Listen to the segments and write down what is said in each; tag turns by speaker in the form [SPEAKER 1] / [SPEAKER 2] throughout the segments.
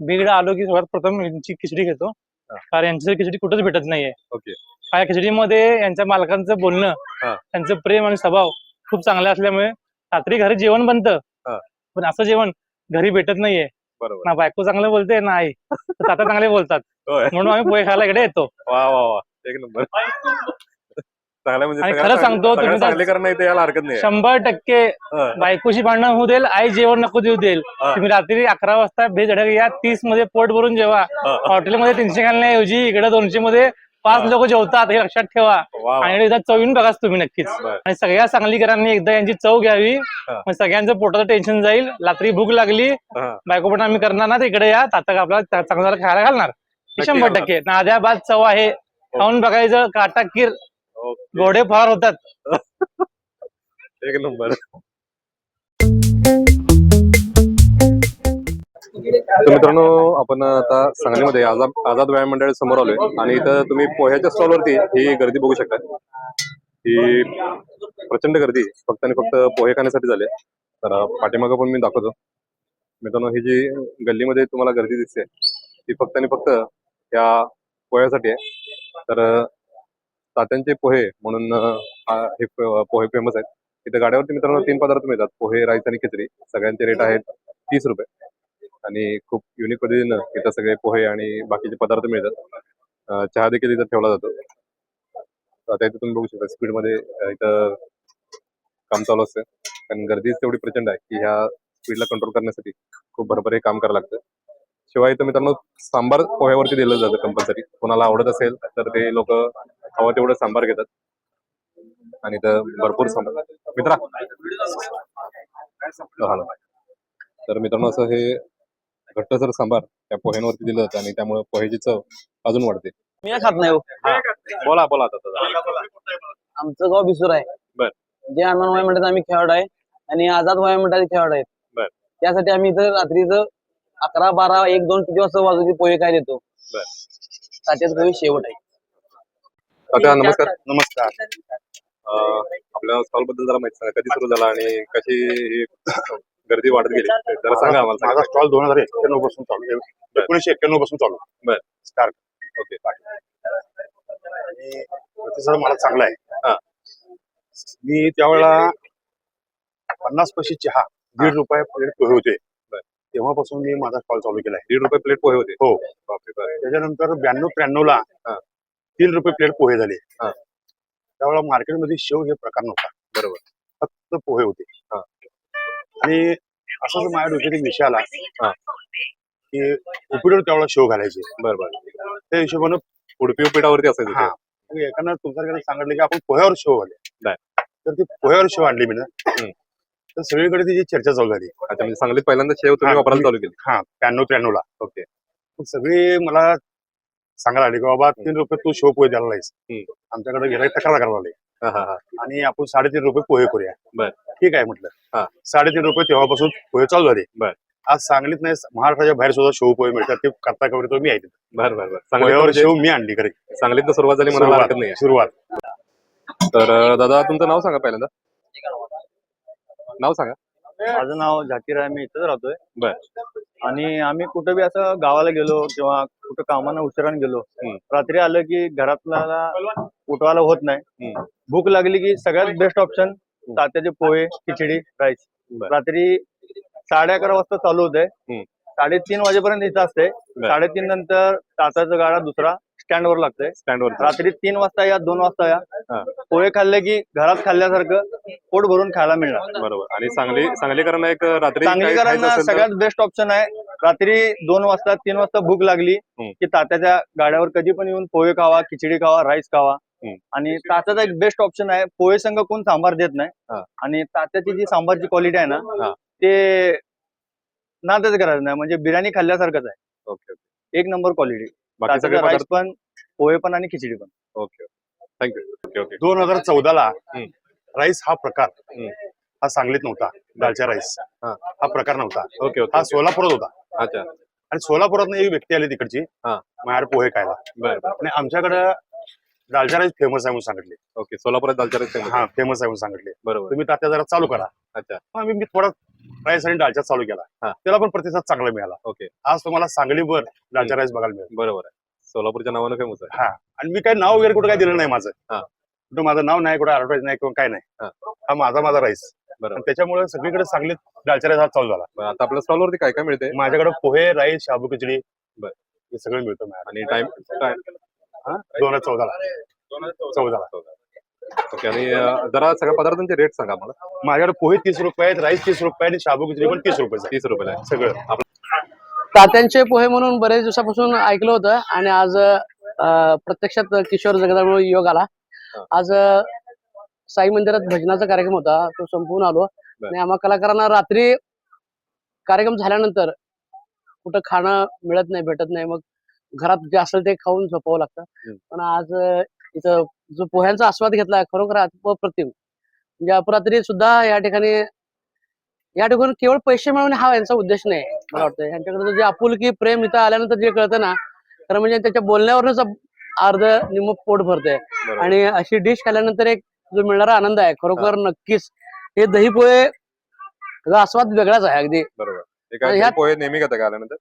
[SPEAKER 1] मी इकडे आलो की सर्वात प्रथम यांची खिचडी घेतो.
[SPEAKER 2] हा.
[SPEAKER 1] कारण यांची खिचडी कुठेच भेटत नाहीये.
[SPEAKER 2] ओके.
[SPEAKER 1] काय खिचडीमध्ये यांच्या मालकांचं बोलणं
[SPEAKER 2] हा.
[SPEAKER 1] त्यांचं प्रेम आणि स्वभाव खूप चांगले असल्यामुळे रात्री घरी जेवण बनतं.
[SPEAKER 2] हा.
[SPEAKER 1] पण असं जेवण घरी भेटत नाहीये.
[SPEAKER 2] बरोबर.
[SPEAKER 1] ना बायको चांगलं बोलते ना आई. तर ताता चांगले बोलतात. म्हणून आम्ही पोहे खायला इकडे येतो.
[SPEAKER 2] वा वा वा. एक नंबर. चांगला म्हणजे
[SPEAKER 1] आणि खरं सांगतो, तुम्ही
[SPEAKER 2] चांगले करणं इथे यायला हरकत नाही
[SPEAKER 1] शंभर टक्के
[SPEAKER 2] हा.
[SPEAKER 1] बायकोशी भांडणं होऊ देईल आई जेवण नको देऊ देईल
[SPEAKER 2] हा.
[SPEAKER 1] तुम्ही रात्री अकरा वाजता भेज धडक या तीसमध्ये पोट भरून जेवा
[SPEAKER 2] हा.
[SPEAKER 1] हॉटेलमध्ये तीनशे घालण्याऐवजी इकडे दोनशे मध्ये पाच
[SPEAKER 2] हा.
[SPEAKER 1] लोक जेवतात हे लक्षात ठेवा
[SPEAKER 2] वा वा.
[SPEAKER 1] आणि एकदा चवीन बघाच तुम्ही नक्कीच
[SPEAKER 2] बर.
[SPEAKER 1] आणि सगळ्या सांगलीकरांनी एकदा यांची चव घ्यावी
[SPEAKER 2] हा.
[SPEAKER 1] मग सगळ्यांचं पोटाचं टेन्शन जाईल रात्री भूक लागली
[SPEAKER 2] हा.
[SPEAKER 1] बायको पण आम्ही करणार ना तर इकडे या तातक आपल्याला चांगलं खायला घालणार हे
[SPEAKER 2] नक्की
[SPEAKER 1] शंभर
[SPEAKER 2] घालणार.
[SPEAKER 1] टक्के नाद्याबाद चव आहे खाऊन बघायचं काटाकीर. घोडे फार होतात.
[SPEAKER 2] एक नंबर. तर मित्रांनो आपण आता सांगलीमध्ये आझाद आझाद व्यायाम मंडळ समोर आलोय. आणि इथं तुम्ही पोह्याच्या स्टॉलवरती ही गर्दी बघू शकता. ही प्रचंड गर्दी. फक्त आणि फक्त पोहे खाण्यासाठी झाले. तर पाठीमागं पण मी दाखवतो. मित्रांनो ही जी गल्लीमध्ये तुम्हाला गर्दी दिसते ती फक्त आणि फक्त या पोह्यासाठी आहे. तर तात्यांचे पोहे म्हणून हे पोहे फेमस आहेत. इथे गाड्यावरती मित्रांनो तीन पदार्थ मिळतात. पोहे राईस आणि खिचडी. सगळ्यांचे रेट आहेत तीस रुपये. आणि खूप युनिक पद्धतीनं इथं सगळे पोहे आणि बाकीचे पदार्थ मिळतात. चहा देखील इथं ठेवला जातो. आता इथं तुम्ही बघू शकता स्पीडमध्ये इथं काम चालू असतं. कारण गर्दीच तेवढी प्रचंड आहे की ह्या स्पीडला कंट्रोल करण्यासाठी खूप भरभर हे काम करावं लागतं. शिवाय इथं मित्रांनो सांबार पोह्यावरती दिलं जातं कंपल्सरी कोणाला आवडत असेल तर ते लोक हवं तेवढं सांबार घेतात आणि इथं भरपूर सांबार मित्रा हा. तर मित्रांनो असं हे घट्टसर सांबार त्या पोह्यांवरती दिलं जातं आणि त्यामुळे पोह्याची चव अजून वाढते
[SPEAKER 3] मी खात नाही हो.
[SPEAKER 2] बोला बोला आता.
[SPEAKER 3] आमचं गाव बिसूर आहे
[SPEAKER 2] बर.
[SPEAKER 3] जे अण्णा वय म्हणतात आम्ही खेळाडू आहे आणि आझाद वय म्हणतात खेळाडू आहेत
[SPEAKER 2] बर.
[SPEAKER 3] त्यासाठी आम्ही इथं रात्रीचं अकरा बारा एक दोन किती वाजता वाजूची पोहे काय देतो
[SPEAKER 2] बर.
[SPEAKER 3] तात्याच पोहे शेवट आहे.
[SPEAKER 2] नमस्कार.
[SPEAKER 4] नमस्कार.
[SPEAKER 2] अं, आपल्या स्टॉलबद्दल जरा माहिती सांगा. कधी सुरू झाला आणि कशी ही गर्दी वाढत गेली? जरा सांगा आम्हाला.
[SPEAKER 4] माझा स्टॉल दोन हजार एक्क्याण्णवपासून चालू आहे. एकोणीशे एक्क्याण्णवपासून चालू आहे.
[SPEAKER 2] बर.
[SPEAKER 4] Start
[SPEAKER 2] okay.
[SPEAKER 4] आणि प्रतिसाद मला चांगला
[SPEAKER 2] हा.
[SPEAKER 4] आहे मी त्यावेळेला पन्नास पैसे चहा दीड रुपये प्लेट पोहे होते. तेव्हापासून मी माझा स्टॉल चालू केला आहे
[SPEAKER 2] दीड रुपये प्लेट पोहे होते
[SPEAKER 4] हो. त्याच्यानंतर ब्याण्णव त्र्याण्णव ला. तीन रुपये प्लेट पोहे झाले. त्यावेळेला मार्केटमध्ये शेव हे प्रकार नव्हता
[SPEAKER 2] बरोबर
[SPEAKER 4] फक्त पोहे होते
[SPEAKER 2] हा.
[SPEAKER 4] आणि असंच माझ्या डोक्यात एक विषय आला
[SPEAKER 2] हा.
[SPEAKER 4] की उपिडीवर त्यावेळेला शेव घालायचे
[SPEAKER 2] बरं बरं
[SPEAKER 4] त्या हिशोबानं
[SPEAKER 2] उडपी उपीठावरती असायचं
[SPEAKER 4] हा एकानं तुमच्याकडे सांगितलं की आपण पोह्यावर शेव घाले. तर ती पोह्यावर शेव आणली मी ना. तर सगळीकडे त्याची चर्चा चालू झाली
[SPEAKER 2] अच्छा म्हणजे सांगलीत पहिल्यांदा शेव तुम्ही
[SPEAKER 4] हा,
[SPEAKER 2] वापरायला चालू केली.
[SPEAKER 4] हा त्र्याण्णव त्र्याण्णव ला
[SPEAKER 2] ओके.
[SPEAKER 4] मग सगळी मला सांगायला आली की बाबा तीन रुपये तू शेव पोहे द्यायला नाहीस
[SPEAKER 2] हम्म.
[SPEAKER 4] आमच्याकडे गिराईक तक्रार करायला आले
[SPEAKER 2] हा हा हा.
[SPEAKER 4] आणि आपण साडेतीन रुपये पोहे करूया.
[SPEAKER 2] बर.
[SPEAKER 4] ठीक आहे म्हटलं.
[SPEAKER 2] हा.
[SPEAKER 4] साडेतीन रुपये तेव्हापासून पोहे चालू झाले.
[SPEAKER 2] बर.
[SPEAKER 4] आज सांगलीत नाही महाराष्ट्राच्या बाहेर सुद्धा शेव पोहे मिळतात. ते करता कवरितो मी आहे तिथं.
[SPEAKER 2] बरं बरं बरं.
[SPEAKER 4] पोह्यावर
[SPEAKER 2] सांगलीत
[SPEAKER 4] शेव मी आणली खरे.
[SPEAKER 2] सांगलीत सुरुवात झाली म्हणायला हरकत नाही.
[SPEAKER 4] सुरुवात.
[SPEAKER 2] तर अं, दादा तुमचं नाव सांगा पहिल्यांदा. नाव सांगा
[SPEAKER 5] माझं नाव झाकीर आहे मी इथंच राहतोय
[SPEAKER 2] बर.
[SPEAKER 5] आणि आम्ही कुठं बी असं गावाला गेलो किंवा कुठं कामानं उशिराने गेलो. रात्री आलं की घरातला उठवायला होत नाही. भूक लागली की सगळ्यात बेस्ट ऑप्शन तात्याचे पोहे खिचडी राईस. रात्री साडे अकरा वाजता चालू होते. साडेतीन वाजेपर्यंत इथं असते. साडेतीन नंतर तात्याचा गाडा दुसरा स्टँडवर लागतोय.
[SPEAKER 2] स्टँडवर
[SPEAKER 5] रात्री तीन वाजता या दोन वाजता
[SPEAKER 2] हा.
[SPEAKER 5] या पोहे खाल्ले की घरात खाल्ल्यासारखं पोट भरून खायला मिळणार.
[SPEAKER 2] बरोबर. आणि सांगली सांगलीकरांना एक रात्री काही खायचं
[SPEAKER 5] सांगलीकरांना
[SPEAKER 2] असेल तर-
[SPEAKER 5] सगळ्यात बेस्ट ऑप्शन आहे रात्री दोन वाजता तीन वाजता भूक लागली
[SPEAKER 2] हम्म.
[SPEAKER 5] की तात्याच्या गाड्यावर कधी पण येऊन पोहे खावा खिचडी खावा राईस खावा.
[SPEAKER 2] हम्म.
[SPEAKER 5] आणि तात्याचा एक बेस्ट ऑप्शन आहे पोहे संघ कोण सांबार देत नाही. आणि तात्याची जी सांबारची क्वालिटी आहे
[SPEAKER 2] हा.
[SPEAKER 5] ना ते नादच करायचं नाही म्हणजे बिर्याणी खाल्ल्यासारखंच आहे.
[SPEAKER 2] Okay okay.
[SPEAKER 5] एक नंबर क्वालिटी
[SPEAKER 2] बाकी सगळे
[SPEAKER 5] तात्याचा राईस
[SPEAKER 2] पदार्थ
[SPEAKER 5] पण पोहे पण आणि खिचडी पण.
[SPEAKER 2] ओके थँक्यू ओके ओके
[SPEAKER 4] दोन हजार चौदाला
[SPEAKER 2] हम्म.
[SPEAKER 4] राईस हा प्रकार
[SPEAKER 2] हम्म.
[SPEAKER 4] हा सांगलीत नव्हता दालच्या राईस
[SPEAKER 2] हा.
[SPEAKER 4] हा प्रकार नव्हता.
[SPEAKER 2] ओके ओके
[SPEAKER 4] हा. सोलापुरात होता.
[SPEAKER 2] अच्छा.
[SPEAKER 4] आणि सोलापुरात एक व्यक्ती आली तिकडची
[SPEAKER 2] हा.
[SPEAKER 4] पोहे खायला.
[SPEAKER 2] बरं
[SPEAKER 4] आणि आमच्याकडे दालच्या राईस फेमस आहे म्हणून सांगितले.
[SPEAKER 2] ओके सोलापुरात दालच्या
[SPEAKER 4] हा. फेमस आहे म्हणून सांगितले.
[SPEAKER 2] बरोबर.
[SPEAKER 4] तुम्ही तात्या जरा चालू करा.
[SPEAKER 2] अच्छा.
[SPEAKER 4] मग मी मी थोडा राईस आणि डाळच्या चालू केला.
[SPEAKER 2] हा.
[SPEAKER 4] त्याला पण प्रतिसाद चांगला मिळाला.
[SPEAKER 2] ओके.
[SPEAKER 4] आज तुम्हाला सांगलीवर डाळच्या राईस बघायला मिळेल.
[SPEAKER 2] बरोबर आहे. सोलापूरच्या नावानं फेमस आहे.
[SPEAKER 4] आणि मी काही नाव वगैरे कुठं काय दिलं नाही माझं.
[SPEAKER 2] हा.
[SPEAKER 4] कुठं माझं नाव नाही कुठं ऍडव्हर्टाईज नाही किंवा काय नाही.
[SPEAKER 2] हा.
[SPEAKER 4] हा माझा माझा राईस
[SPEAKER 2] बरोबर.
[SPEAKER 4] आणि त्याच्यामुळे सगळीकडे सांगलीत डाळच्या राईस हा चालू झाला.
[SPEAKER 2] बरं, आता आपल्या स्टॉलवरती काय काय मिळते
[SPEAKER 4] माझ्याकडे पोहे राईस शाबू खिचडी.
[SPEAKER 2] बरं.
[SPEAKER 4] हे सगळं मिळतं.
[SPEAKER 2] आणि टाइम
[SPEAKER 4] दोन हजार चौदाला. चौदाला.
[SPEAKER 2] ओके आणि जरा सगळ्या पदार्थांचे रेट सांगा मला
[SPEAKER 4] माझ्याकडे पोहे तीस रुपये आहेत राईस तीस रुपये आणि शाबू खिचडी पण तीस रुपये.
[SPEAKER 2] तीस रुपयाला आहे.
[SPEAKER 4] सगळं
[SPEAKER 3] तात्यांचे पोहे म्हणून बरेच दिवसापासून ऐकलं होतं आणि आज अं, प्रत्यक्षात किशोर जगदाळ योग आला. आज अं, साई मंदिरात भजनाचा कार्यक्रम होता तो संपवून आलो. आणि आम्हा कलाकारांना रात्री कार्यक्रम झाल्यानंतर कुठं खाणं मिळत नाही भेटत नाही. मग घरात जे असेल ते खाऊन झोपावं लागतं.
[SPEAKER 2] हम्म.
[SPEAKER 3] पण आज अं, इथं जो पोह्यांचा आस्वाद घेतला खरोखर अप्रतिम म्हणजे अपरात्री सुद्धा या ठिकाणी या ठिकाणी केवळ पैसे मिळवणे हा यांचा उद्देश नाही मला वाटतं. यांच्याकडे जे आपुलकी प्रेम इथं आल्यानंतर जे कळतं ना खरं म्हणजे त्याच्या बोलण्यावरूनच अर्ध निम पोट भरतंय.
[SPEAKER 2] बरोबर.
[SPEAKER 3] आणि अशी डिश खाल्ल्यानंतर एक जो मिळणारा आनंद आहे खरोखर नक्कीच हे दही पोहे आस्वाद वेगळाच आहे अगदी.
[SPEAKER 2] बरोबर. पोहे नेहमी आल्यानंतर?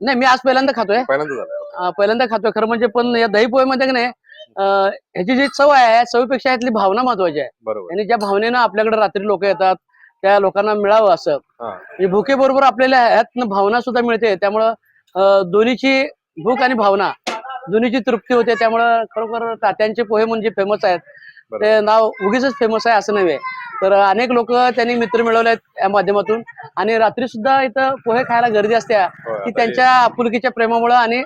[SPEAKER 3] नाही मी आज पहिल्यांदा खातोय.
[SPEAKER 2] पहिल्यांदा
[SPEAKER 3] पहिल्यांदा खातोय खरं म्हणजे पण या दही पोहेमध्ये की नाही ह्याची जी चव आहे चवीपेक्षा यातली भावना महत्वाची आहे.
[SPEAKER 2] बरोबर.
[SPEAKER 3] आणि ज्या भावनेनं आपल्याकडे रात्री लोक येतात त्या लोकांना मिळावं असं. म्हणजे भुकेबरोबर आपल्याला ह्यातनं भावना सुद्धा मिळते. त्यामुळं दोन्हीची भूक आणि भावना दोन्हीची तृप्ती होते. त्यामुळं खरोखर तात्यांचे पोहे म्हणजे फेमस आहेत. ते नाव उगीच फेमस आहे असं नव्हे. तर अनेक लोक त्यांनी मित्र मिळवले आहेत या माध्यमातून. आणि रात्री सुद्धा इथं पोहे खायला गर्दी असते. की त्यांच्या आपुलकीच्या प्रेमामुळं आणि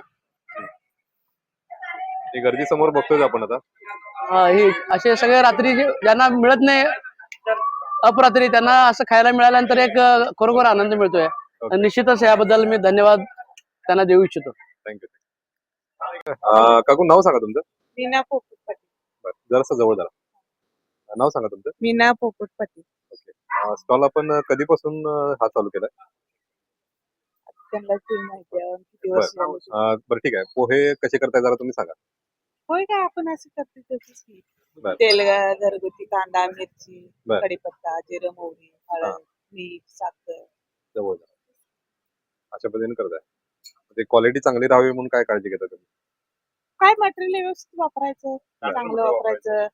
[SPEAKER 2] ही गर्दी समोर बघतोय आपण आता.
[SPEAKER 3] अं, ही असे सगळे रात्री जे- ज्यांना मिळत नाही अपरात्री त्यांना असं खायला मिळाल्यानंतर एक अं, खरोखर आनंद मिळतोय.
[SPEAKER 2] Okay.
[SPEAKER 3] निश्चितच याबद्दल मी धन्यवाद त्यांना देऊ इच्छितो.
[SPEAKER 2] थँक्यू काकू नाव सांगा तुमचं.
[SPEAKER 6] मीना पोपटपती.
[SPEAKER 2] जरासं जवळ जरा. नाव सांगा तुमचं.
[SPEAKER 6] मीना पोपटपती.
[SPEAKER 2] स्टॉल आपण कधीपासून अं, हा चालू केलाय?
[SPEAKER 6] त्यांना ती माहिती आहे किती वर्ष झाली.
[SPEAKER 2] अं, बरं ठीक आहे. पोहे कसे करताय जरा तुम्ही सांगा.
[SPEAKER 6] होय काय आपण असं करतो तशीच की
[SPEAKER 2] बर.
[SPEAKER 6] तेल अं, घरगुती कांदा मिरची
[SPEAKER 2] बर.
[SPEAKER 6] कढीपत्ता जिरं मोहरी. हळद मीठ साखर.
[SPEAKER 2] जवळ अशा पद्धतीने करताय ते क्वालिटी चांगली राहावी म्हणून काय काळजी घेता तुम्ही?
[SPEAKER 6] काय मटेरियल व्यवस्थित वापरायचं? चांगलं वापरायचं.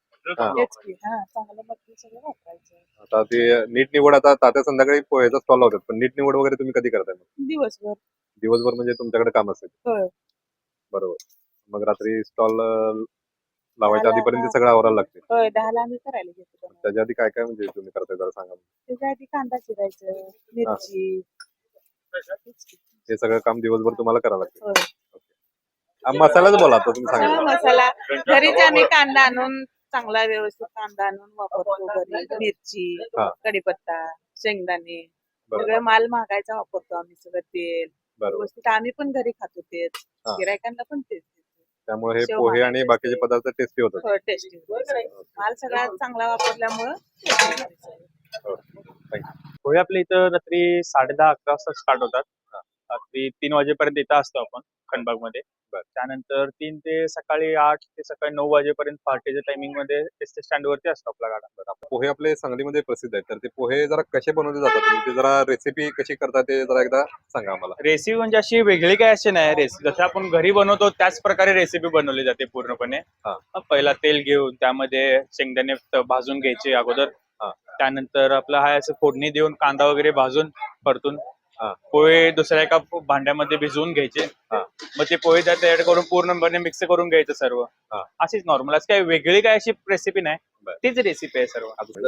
[SPEAKER 6] हेच की हा चांगलं मटेरियल सगळं वापरायचं.
[SPEAKER 2] आता ते नीट निवड आता तात्या संध्याकाळी पोहेचा स्टॉल लावतात पण नीट निवड वगैरे तुम्ही कधी करताय मग?
[SPEAKER 6] दिवसभर.
[SPEAKER 2] दिवसभर म्हणजे तुमच्याकडे काम असेल.
[SPEAKER 6] होय.
[SPEAKER 2] बरोबर. मग रात्री स्टॉल लावायच्या
[SPEAKER 6] दहाला-
[SPEAKER 2] आधीपर्यंत सगळं आवरायला लागते.
[SPEAKER 6] होय दहाला आम्ही करायला घेतो.
[SPEAKER 2] त्याच्या आधी काय काय म्हणजे तुम्ही करताय जरा सांगा
[SPEAKER 6] त्याच्या आधी कांदा चिरायचं मिरची.
[SPEAKER 2] हे सगळं काम दिवसभर तुम्हाला करावं लागते.
[SPEAKER 6] होय.
[SPEAKER 2] हा, मसालाच बोला आता तुम्ही सांगा.
[SPEAKER 6] मसाला घरीच आम्ही कांदा आणून चांगला व्यवस्थित कांदा आणून वापरतो घरी. मिरची
[SPEAKER 2] हा.
[SPEAKER 6] कढीपत्ता शेंगदाणे.
[SPEAKER 2] बरोबर.
[SPEAKER 6] सगळं माल महागायचा वापरतो आम्ही सगळं तेल.
[SPEAKER 2] बरोबर.
[SPEAKER 6] व्यवस्थित आम्ही पण घरी खातो तेच.
[SPEAKER 2] हा.
[SPEAKER 6] गिरायकांना पण तेच.
[SPEAKER 2] त्यामुळे हे
[SPEAKER 6] शेव
[SPEAKER 2] पोहे आणि बाकीचे. पदार्थ टेस्टी होतात.
[SPEAKER 6] टेस्टी माल सगळा चांगला वापरल्यामुळं.
[SPEAKER 7] होय आपल्या इथं रात्री साडे दहा अकरा वाजता स्टार्ट होतात. रात्री तीन वाजेपर्यंत इथं असतो आपण खंडबागमध्ये त्यानंतर तीन ते सकाळी आठ ते सकाळी नऊ वाजेपर्यंत पहाटेच्या टायमिंगमध्ये एस टी स्टँड वरती असतो आपला गाडा.
[SPEAKER 2] पोहे आपले सांगलीमध्ये प्रसिद्ध आहेत. तर ते पोहे जरा कसे बनवले जातात? तुम्ही ते जरा रेसिपी कशी करता ते जरा एकदा सांगा आम्हाला.
[SPEAKER 7] रेसिपी म्हणजे अशी वेगळी काय अशी नाही. रेसिपी जसं आपण घरी बनवतो त्याच प्रकारे रेसिपी बनवली जाते पूर्णपणे.
[SPEAKER 2] हा.
[SPEAKER 7] पहिला तेल घेऊन त्यामध्ये शेंगदाणे त- भाजून घ्यायचे अगोदर.
[SPEAKER 2] हा.
[SPEAKER 7] त्यानंतर आपलं हाय असं फोडणी देऊन कांदा वगैरे भाजून परतून
[SPEAKER 2] हा.
[SPEAKER 7] पोहे दुसऱ्या एका भांड्यामध्ये भिजवून घ्यायचे.
[SPEAKER 2] हा.
[SPEAKER 7] मग ते पोहे त्यात ऍड करून पूर्णपणे मिक्स करून घ्यायचं सर्व.
[SPEAKER 2] हा.
[SPEAKER 7] अशीच नॉर्मल असं काही वेगळी काय अशी रेसिपी नाही. तीच रेसिपी आहे सर्व.
[SPEAKER 2] आपण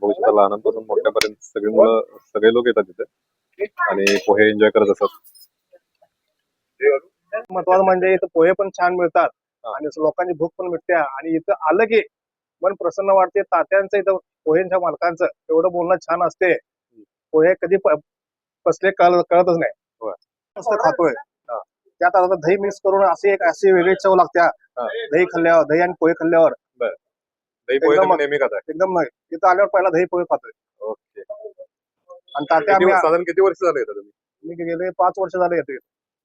[SPEAKER 2] बघू शकता लहानांपासून मोठ्यापर्यंत सगळी मुलं सगळे लोक येतात तिथे. आणि पोहे एन्जॉय करत असतात.
[SPEAKER 4] महत्वाचं म्हणजे इथं पोहे पण छान मिळतात.
[SPEAKER 2] हा.
[SPEAKER 4] आणि लोकांची भूक पण मिटते. आणि इथं आलं की मन प्रसन्न वाटते. तात्यांचं इथं पोहेंच्या मालकांचं एवढं बोलणं छान असते. पोहे कधी कसले कळ कळतच नाही. मस्त खातोय.
[SPEAKER 2] हा.
[SPEAKER 4] त्यात आता दही मिक्स करून अशी एक अशी वेगळी चव लागत्या. दही खाल्ल्यावर दही आणि पोहे खाल्ल्यावर.
[SPEAKER 2] दही पोहे नेहमी खाताय?
[SPEAKER 4] एकदम नाही. इथं आल्यावर पहिला दही पोहे खातोय.
[SPEAKER 2] ओके.
[SPEAKER 4] आणि तात्या
[SPEAKER 2] साधारण किती वर्ष झाले तुम्ही?
[SPEAKER 4] मी गेले पाच वर्ष झाले येते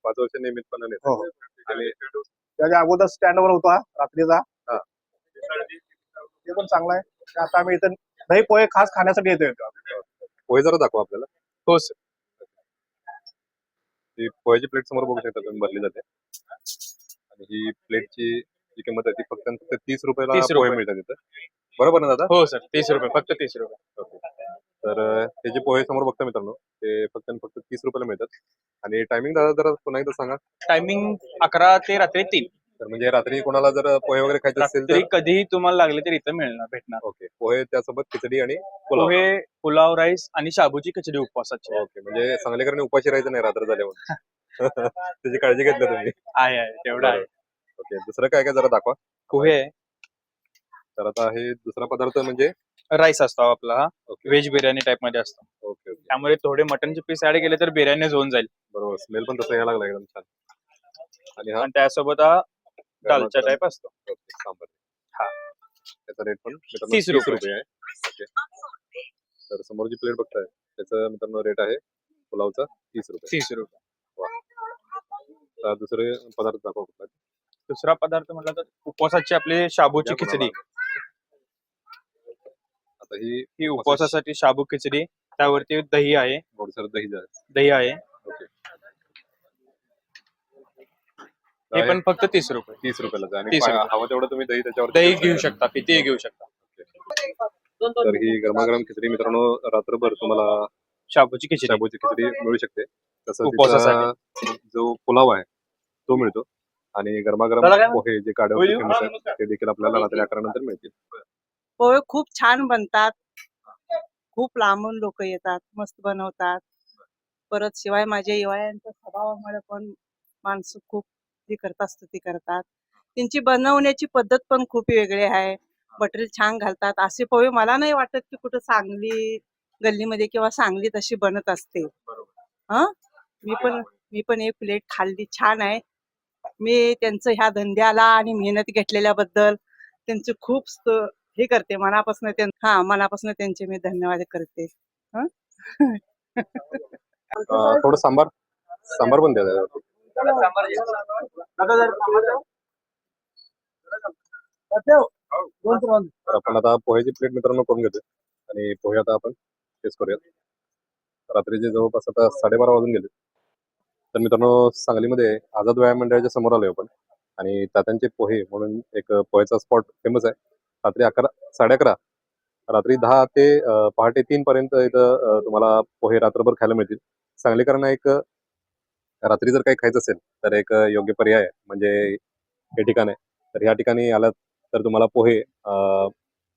[SPEAKER 2] पाच वर्ष नियमितपणे
[SPEAKER 4] हो.
[SPEAKER 2] आणि
[SPEAKER 4] त्याच्या अगोदर स्टँडवर होता रात्रीचा.
[SPEAKER 2] हा.
[SPEAKER 4] तिथं पण चांगला आहे. आता आम्ही इथं दही पोहे खास खाण्यासाठी येतो इथं.
[SPEAKER 2] पोहे जरा दाखवा आपल्याला.
[SPEAKER 7] हो सर
[SPEAKER 2] ही पोह्याची प्लेट समोर बघू शकता तुम्ही भरली जाते. आणि ही प्लेटची जी किंमत आहे ती फक्त फक्त तीस रुपयाला
[SPEAKER 7] 30
[SPEAKER 2] पोहे. मिळतात तिथं बरोबर ना दादा?
[SPEAKER 7] हो सर तीस रुपये फक्त तीस रुपये.
[SPEAKER 2] ओके. तर हे जे पोहे समोर बघता मित्रांनो ते फक्त फक्त तीस रुपयाला मिळतात. आणि टायमिंग दादा जरा पुन्हा एकदा सांगा.
[SPEAKER 7] टायमिंग अकरा ते रात्री तीन.
[SPEAKER 2] तर म्हणजे रात्री कोणाला जर पोहे वगैरे खायचे असतील
[SPEAKER 7] रात्री
[SPEAKER 2] तर
[SPEAKER 7] कधीही तुम्हाला लागले तर इथं मिळणार भेटणार.
[SPEAKER 2] ओके. पोहे त्यासोबत खिचडी आणि पुलाव.
[SPEAKER 7] पोहे पुलाव राईस आणि शाबूची खिचडी उपवासाची.
[SPEAKER 2] ओके. म्हणजे सांगलीकरांनी उपाशी राहायचं नाही रात्र झाल्यावर. त्याची काळजी घेतली तुम्ही.
[SPEAKER 7] आहे आहे. तेवढं आहे.
[SPEAKER 2] ओके. दुसरं काय काय जरा दाखवा.
[SPEAKER 7] पोहे. आहे
[SPEAKER 2] तर आता हे दुसरा पदार्थ म्हणजे?
[SPEAKER 7] राईस असतो आपला. हा
[SPEAKER 2] ओके.
[SPEAKER 7] व्हेज बिर्याणी टाइपमध्ये असतो.
[SPEAKER 2] Okay okay.
[SPEAKER 7] त्यामुळे थोडे मटनचे पीस ऍड केले तर बिर्याणी होऊन जाईल.
[SPEAKER 2] बरोबर. स्मेल पण तसं यायला लागला एकदम छान. आणि हा?
[SPEAKER 7] आणि त्यासोबत हा दालचा टाइप असतो.
[SPEAKER 2] सांबार.
[SPEAKER 7] हा.
[SPEAKER 2] त्याचा रेट पण
[SPEAKER 7] 30 रुपये.
[SPEAKER 2] आहे. ओके. तर समोर जी प्लेट बघताय. त्याचं मित्रांनो रेट आहे पुलावचा तीस रुपये.
[SPEAKER 7] तीस रुपये.
[SPEAKER 2] दुसरे पदार्थ दाखवा कुठला
[SPEAKER 7] दुसरा पदार्थ म्हटलं तर उपवासाची आपली शाबूची खिचडी.
[SPEAKER 2] आता ही
[SPEAKER 7] ही उपवासासाठी शाबू खिचडी. त्यावरती दही आहे.
[SPEAKER 2] दही
[SPEAKER 7] आहे.
[SPEAKER 2] ओके.
[SPEAKER 7] हे पण फक्त तीस रुपये.
[SPEAKER 2] तीस रुपयाला आणि
[SPEAKER 7] 30
[SPEAKER 2] पा-
[SPEAKER 7] रुपये.
[SPEAKER 2] हवं तेवढं तुम्ही दही त्याच्यावर
[SPEAKER 7] दही घेऊ शकता कितीही घेऊ शकता.
[SPEAKER 2] तर ही गरमागरम खिचडी मित्रांनो रात्रभर तुम्हाला
[SPEAKER 7] शाबूची खिचडी.
[SPEAKER 2] शाबूची खिचडी मिळू शकते. तसं. तिचा जो पुलाव आहे तो मिळतो. आणि गरमागरम
[SPEAKER 7] दादा काय?
[SPEAKER 2] पोहे जे काढे
[SPEAKER 7] होईल?
[SPEAKER 2] फेमस आहेत ते देखील आपल्याला रात्री अकरा नंतर मिळतील.
[SPEAKER 6] पोहे खूप छान बनतात. खूप लांबून लोक येतात मस्त बनवतात. परत शिवाय माझ्या युवायांच्या स्वभावामुळे पण माणसं खूप हे करतात स्तुती करतात. त्यांची बनवण्याची पद्धत पण खूप वेगळी आहे. बटर छान घालतात. असे पोहे मला नाही वाटत की कुठं सांगली गल्लीमध्ये किंवा सांगलीत अशी बनत असते हा? मी पण मी पण एक प्लेट खाल्ली. छान आहे. मी त्यांचं ह्या धंद्याला आणि मेहनत घेतलेल्याबद्दल त्यांचे खूप हे करते. मनापासून हा मनापासून त्यांचे मी धन्यवाद करते. हं?
[SPEAKER 2] थोडं सांबार सांबार पण द्या. तर आपण आता पोह्याची प्लेट मित्रांनो करून घेतोय. आणि पोहे आता आपण टेस्ट करूयात. रात्रीचे जवळपास आता साडेबारा वाजून गेले. तर मित्रांनो सांगलीमध्ये आझाद व्यायाम मंडळाच्या समोर आलोय आपण. आणि तात्यांचे पोहे म्हणून एक पोह्याचा स्पॉट फेमस आहे. रात्री अकरा साडे अकरा. रात्री दहा ते पहाटे तीन पर्यंत इथं तुम्हाला पोहे रात्रभर खायला मिळतील. सांगलीकरांना एक रात्री जर काही खायचं असेल तर एक योग्य पर्याय आहे. म्हणजे हे ठिकाण आहे. तर ह्या ठिकाणी आलात तर तुम्हाला पोहे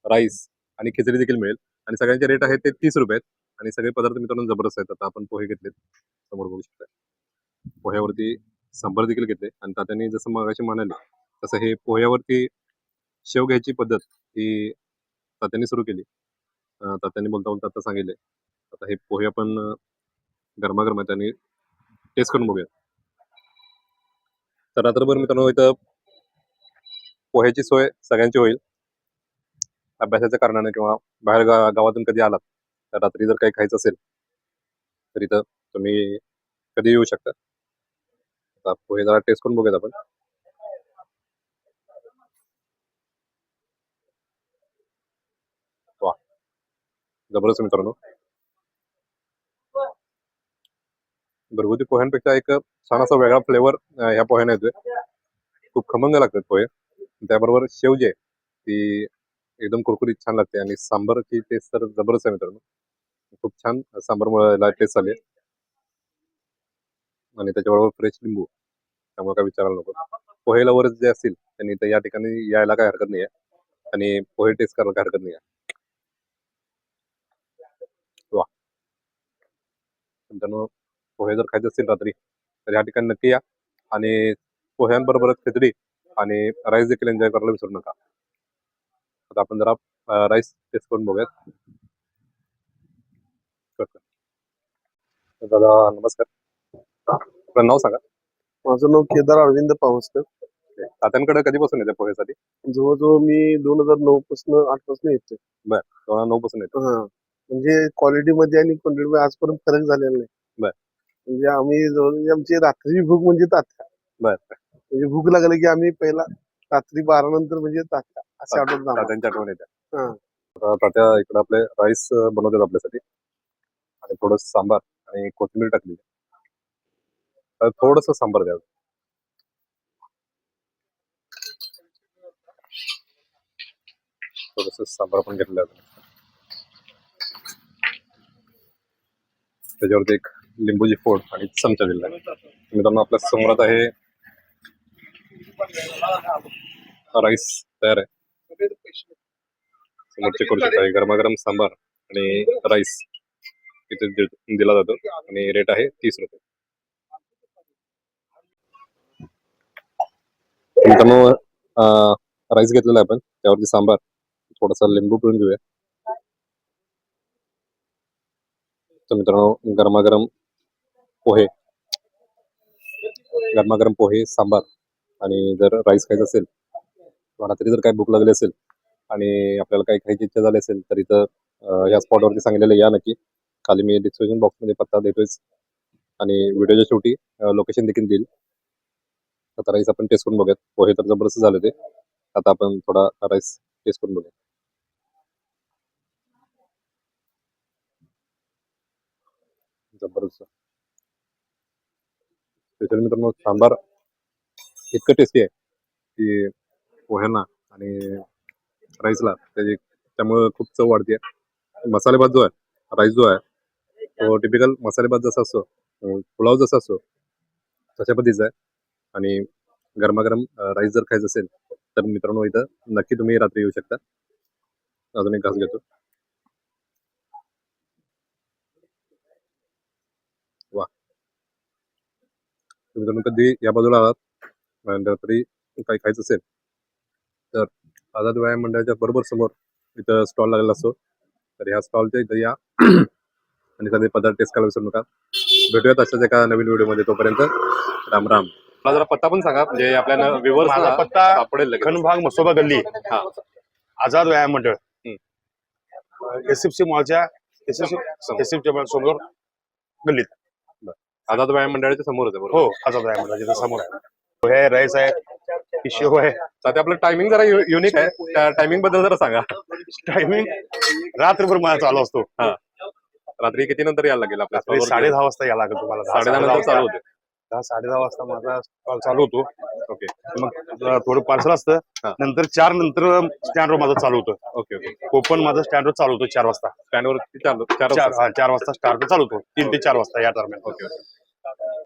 [SPEAKER 2] राईस आणि खिचडी देखील मिळेल. आणि सगळ्यांचे रेट आहेत ते तीस रुपये आहेत. आणि सगळे पदार्थ मित्रांनो जबरदस्त आहेत. आता आपण पोहे घेतलेत. समोर बघू शकता पोह्यावरती सांबार देखील घेतले. आणि तात्यांनी जसं मगाशी म्हणाले तसं हे पोह्यावरती शेव घ्यायची पद्धत ही तात्यांनी सुरू केली. तात्यांनी बोलता बोलता आता सांगितले. आता हे पोहे आपण गरमागरम आहेत टेस्ट करून बघूया तर रात्रभर मित्रांनो इथं पोह्याची सोय सगळ्यांची होईल. अभ्यासाच्या कारणाने किंवा बाहेर गा गावातून कधी आलात तर रात्री जर काही खायचं असेल तर इथं तुम्ही कधी येऊ शकता. आता पोहे जरा टेस्ट करून बघूयात आपण. वा. जबरदस्त मित्रांनो. घरगुती पोह्यांपेक्षा एक छान असा वेगळा फ्लेवर ह्या पोह्याने येतोय. खूप खमंग लागतात पोहे. त्याबरोबर शेवजी आहे ती एकदम कुरकुरीत छान लागते आणि सांबारची टेस्ट तर जबरदस्त आहे मित्रांनो. खूप छान सांबार टेस्ट आली आणि त्याच्याबरोबर फ्रेश लिंबू. त्यामुळे काय विचारायला नको. पोहे लवरच जे असतील त्यांनी तर या ठिकाणी यायला काय हरकत नाही आहे आणि पोहे टेस्ट करायला काय हरकत नाही आहे वा. मित्रांनो पोहे जर खायचे असतील रात्री तर या ठिकाणी नक्की या. आणि पोह्यांबरोबरच खिचडी आणि राईस देखील एन्जॉय करायला विसरू नका. आता आपण जरा राईस टेस्ट करून बघूयात. दादा नमस्कार. आपलं नाव सांगा.
[SPEAKER 8] माझं नाव केदार अरविंद पावसकर.
[SPEAKER 2] तात्यांकडे कधीपासून येते पोहेसाठी
[SPEAKER 8] जवळजवळ मी दोन हजार नऊ पासून आठपासून येतोय.
[SPEAKER 2] दोन नऊ पासून येते
[SPEAKER 8] म्हणजे क्वालिटी मध्ये आणि क्वांटिटी मध्ये आजपर्यंत फरक झालेला नाही.
[SPEAKER 2] बर.
[SPEAKER 8] म्हणजे आम्ही जवळ म्हणजे आमची रात्रीची भूक म्हणजे तात्या.
[SPEAKER 2] बर.
[SPEAKER 8] म्हणजे भूक लागली की आम्ही पहिला रात्री बारा नंतर म्हणजे तात्या. असे आठवत जाणार
[SPEAKER 2] तात्यांची आठवण येते
[SPEAKER 8] हा.
[SPEAKER 2] आता तात्या इकडे आपले राईस बनवतात आपल्यासाठी. आणि थोडस सांबार आणि कोथिंबीर टाकली. थोडस सांबार द्या. थोडस सांबार पण घेतलं त्याच्यावरती एक लिंबूची फोड आणि चमचा दिला. आहे मित्रांनो आपल्या समोरात आहे राईस तयार आहे. समोरचे करू शकता गरमागरम सांबार आणि राईस इथे दिला जातो आणि रेट आहे तीस रुपये. मित्रांनो राईस घेतलेला आहे आपण. त्यावरती सांबार. थोडासा लिंबू पिळून घेऊया. तर मित्रांनो गरमागरम पोहे. गरमागरम पोहे सांबार आणि जर राईस खायचं असेल तुम्हाला तरी जर काही भूक लागली असेल आणि आपल्याला काही खायची इच्छा झाली असेल तर इथं अं, स्पॉटवरती सांगितलेलं या नक्की. खाली मी डिस्क्रिप्शन बॉक्समध्ये पत्ता देतोयच आणि व्हिडिओच्या शेवटी लोकेशन देखील देईल. आता राईस आपण टेस्ट करून बघूयात. पोहे तर जबरदस्त झाले ते आता आपण थोडा राईस टेस्ट करून बघूया जबरदस्त. स्पेशल मित्रांनो सांबार इतकं टेस्टी आहे की पोह्यांना आणि राईसला त्याची त्यामुळे खूप चव वाढते मसालेभात जो आहे राईस जो आहे तो टिपिकल मसालेभात जसा असतो पुलाव जसा असतो तशा पद्धतीचा आहे. आणि गरमागरम राईस जर खायचं असेल तर मित्रांनो इथं नक्की तुम्ही रात्री येऊ शकता. अजून एक घास घेतो वा तुम्ही मित्रांनो कधी या बाजूला आलात आणि रात्री काही खायचं असेल तर आझाद व्यायाम मंडळाच्या बरोबर समोर इथं स्टॉल लागलेला असतो. तर ह्या स्टॉलच्या इथं या. आणि सगळे पदार्थ टेस्ट करायला विसरू नका. भेटूयात अशाच एका नवीन व्हिडिओमध्ये तोपर्यंत राम राम. मला जरा पत्ता पण सांगा. म्हणजे आपल्याला विवर
[SPEAKER 4] माझा पत्ता
[SPEAKER 2] सापडेल लगेच.
[SPEAKER 4] खनभाग मसोबा गल्ली.
[SPEAKER 2] हा.
[SPEAKER 4] आझाद व्यायाम मंडळ. एस एफ सी मॉलच्या एस एफ एस एफ समोर गल्लीत.
[SPEAKER 2] आझाद व्यायाम मंडळाच्या समोरच आहे बरोबर?
[SPEAKER 4] हो आझाद व्यायाम मंडळाच्या समोर. आहे आहे राईस आहे ही शेव आहे.
[SPEAKER 2] तर आपलं टायमिंग जरा युनिक आहे. त्या टायमिंगबद्दल जरा सांगा.
[SPEAKER 4] टायमिंग रात्रभर माझा चालू असतो.
[SPEAKER 2] रात्री किती नंतर यायला लागेल आपल्या
[SPEAKER 4] रात्री
[SPEAKER 2] stall
[SPEAKER 4] साडे? दहा वाजता यायला लागेल तुम्हाला. दहा,
[SPEAKER 2] साडेदहा
[SPEAKER 4] साडेदहा
[SPEAKER 2] नंतर चालू होते.
[SPEAKER 4] दहा साडे दहा वाजता माझा स्टॉल चालू होतो.
[SPEAKER 2] ओके
[SPEAKER 4] मग अं, थोडं पार्सल असतं.
[SPEAKER 2] हा.
[SPEAKER 4] नंतर चार नंतर स्टँडवर माझं चालू होतं.
[SPEAKER 2] ओके ओके
[SPEAKER 4] कोपन माझं स्टँडवर चालू होतं चार वाजता.
[SPEAKER 2] स्टँडवर चालू? चार
[SPEAKER 4] चार
[SPEAKER 2] वाजता.
[SPEAKER 4] हा, चार वाजता स्टार्ट चालू होतो. तीन ते चार वाजता या दरम्यान.
[SPEAKER 2] Okay okay